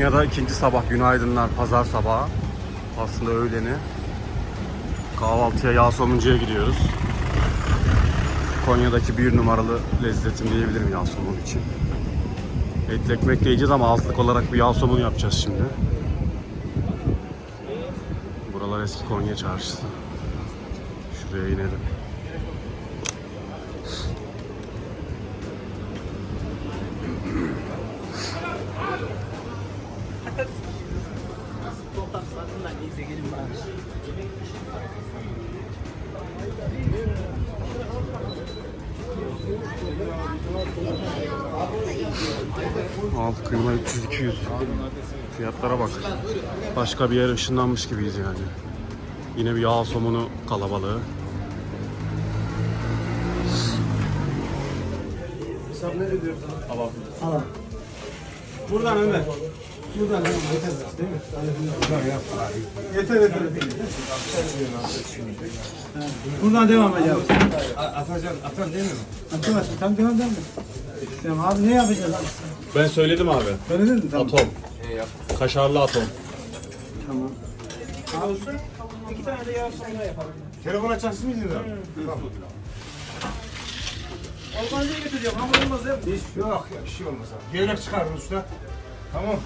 Ya da ikinci sabah günaydınlar pazar sabahı. Aslında öğleni. Kahvaltıya yağ somuncuya gidiyoruz. Konya'daki bir numaralı lezzetim diyebilirim yağ somun için. Etli ekmek yiyeceğiz ama altlık olarak bir yağ somun yapacağız şimdi. Buralar eski Konya çarşısı. Şuraya inelim. Alt kıyma 300-200. Fiyatlara bak. Başka bir yere ışınlanmış gibiyiz yani. Yine bir yağ somunu kalabalığı. Buradan Ömer. Buradan Ömer. Yeter değil mi? Yeter yeter. Buradan devam edelim. Atacan, atan değil mi? Atamazsın. Tam devam devam. Tamam abi ne yapacağız? Ben söyledim abi. Söyledin mi? Tamam. Atom. Kaşarlı atom. Tamam. Abi iki tane de yağ sonra yapalım. Telefon açarsın mıydı da? Organize getireceğim. Hamur olmaz değil mi? Hiç yok ya bir şey olmaz abi. Gevrek çıkarın usta. Tamam.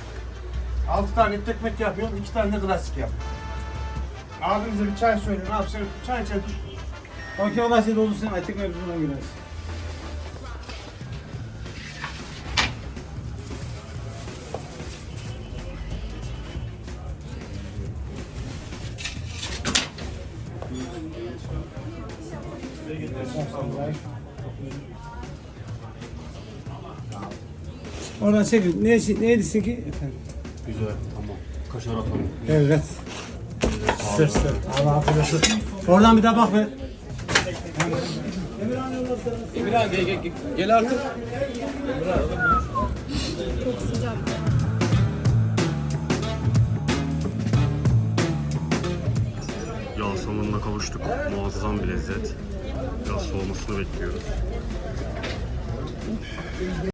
Altı tane et ekmek yapıyorum, iki tane de klasik yap. Abimize bir çay söyle, ne yapsın? Çay içelim. Okey Allah size olursun. Aytek mevzuna gireriz. Oradan çekin. Ne, neydi ki? Efendim. Güzel. Tamam. Kaşar atom. Evet. Sır sır. Allah affedersin. Oradan bir daha bak be. Emirhan gel, gel, gel artık. Yağ somununa kavuştuk. Muazzam bir lezzet. Biraz soğumasını bekliyoruz.